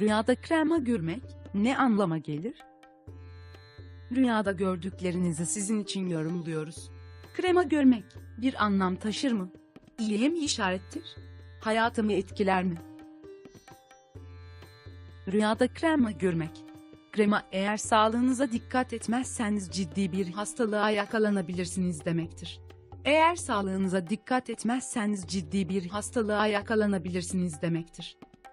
Rüyada krema görmek ne anlama gelir? Rüyada gördüklerinizi sizin için yorumluyoruz. Krema görmek bir anlam taşır mı? İyiye mi işarettir? Hayatımı etkiler mi? Rüyada krema görmek. Krema eğer sağlığınıza dikkat etmezseniz ciddi bir hastalığa yakalanabilirsiniz demektir. Eğer sağlığınıza dikkat etmezseniz ciddi bir hastalığa yakalanabilirsiniz demektir.